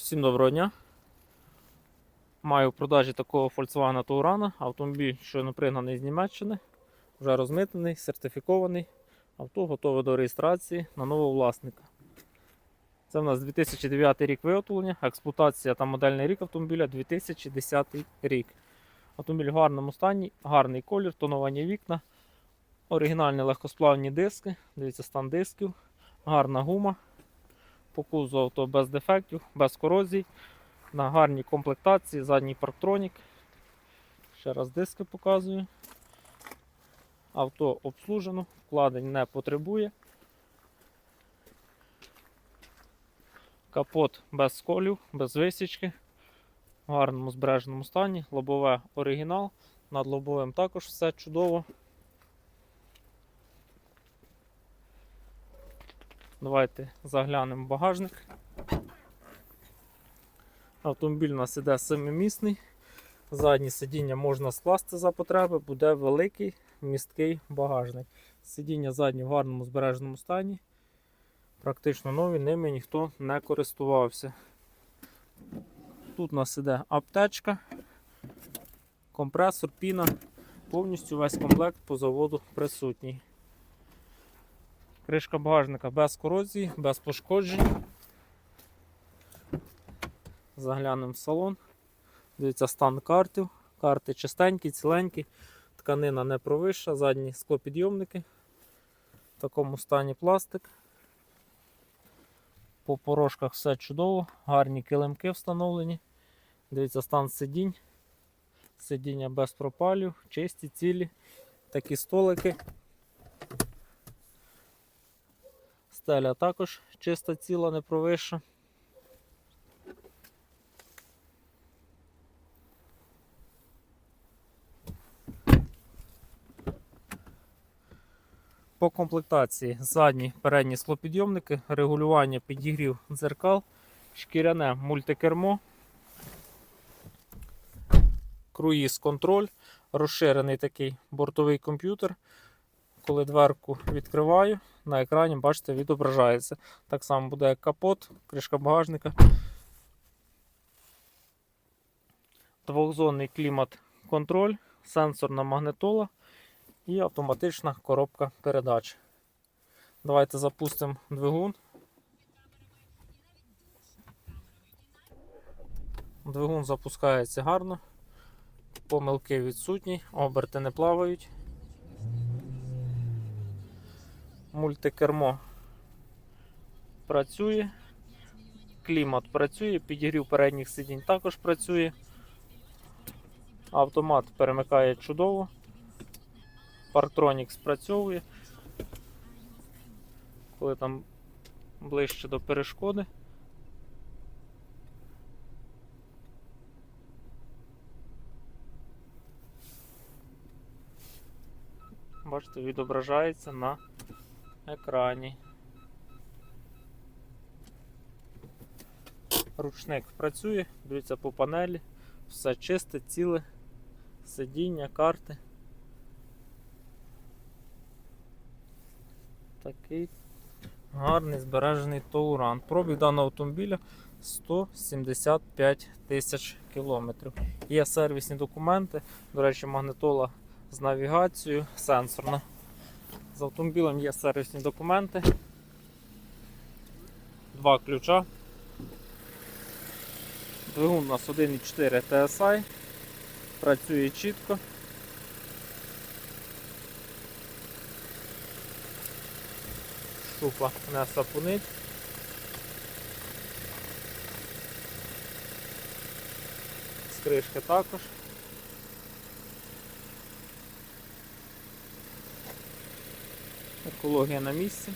Всім доброго дня. Маю в продажі такого Volkswagen Touran. Автомобіль щойно пригнаний з Німеччини. Вже розмитнений, сертифікований. Авто готове до реєстрації на нового власника. Це в нас 2009 рік виготовлення, експлуатація та модельний рік автомобіля 2010 рік. Автомобіль в гарному стані, гарний колір, тоновані вікна, оригінальні легкосплавні диски. Дивіться, стан дисків, гарна гума. По кузову авто без дефектів, без корозій, на гарній комплектації, задній парктронік. Ще раз диски показую. Авто обслужено, вкладень не потребує. Капот без сколів, без висічки, в гарному збереженому стані, лобове оригінал, над лобовим також все чудово. Давайте заглянемо в багажник. Автомобіль у нас іде семимісний. Задні сидіння можна скласти за потреби, буде великий місткий багажник. Сидіння задні в гарному збереженому стані. Практично нові, ними ніхто не користувався. Тут у нас іде аптечка, компресор, піна, повністю весь комплект по заводу присутній. Кришка багажника без корозії, без пошкоджень. Заглянемо в салон. Дивіться стан картів. Карти чистенькі, ціленькі, тканина не провища, задні склопідйомники. В такому стані пластик. По порожках все чудово, гарні килимки встановлені. Дивіться стан сидінь. Сидіння без пропалів, чисті, цілі, такі столики. Стеля також чиста ціла, не провища. По комплектації задні передні склопідйомники, регулювання підігрів дзеркал, шкіряне мультикермо, круїз контроль, розширений такий бортовий комп'ютер. Коли дверку відкриваю, на екрані, бачите, відображається. Так само буде як капот, кришка багажника. Двохзонний клімат-контроль, сенсорна магнитола і автоматична коробка передач. Давайте запустимо двигун. Двигун запускається гарно, помилки відсутні, оберти не плавають. Мультикермо працює, клімат працює, підігрів передніх сидінь також працює. Автомат перемикає чудово. Парктронік спрацьовує. Коли там ближче до перешкоди. Бачите, відображається на екрані. Ручник працює, дивіться по панелі, все чисте, ціле, сидіння, карти. Такий гарний збережений Тауран. Пробіг даного автомобіля 175 тисяч кілометрів. Є сервісні документи, до речі, магнитола з навігацією, сенсорна. З автомобілем є сервісні документи. Два ключа. Двигун у нас 1.4 TSI. Працює чітко. Шупа не сапунить. Кришки також. Екологія на місці.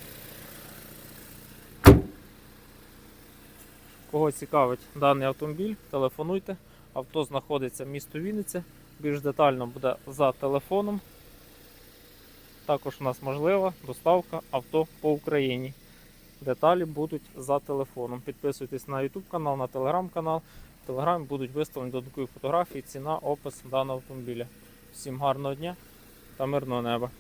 Кого цікавить даний автомобіль, телефонуйте. Авто знаходиться в місто Вінниця. Більш детально буде за телефоном. Також у нас можлива доставка авто по Україні. Деталі будуть за телефоном. Підписуйтесь на YouTube канал, на телеграм канал. В телеграмі будуть виставлені додаткові фотографії, ціна, опис даного автомобіля. Всім гарного дня та мирного неба!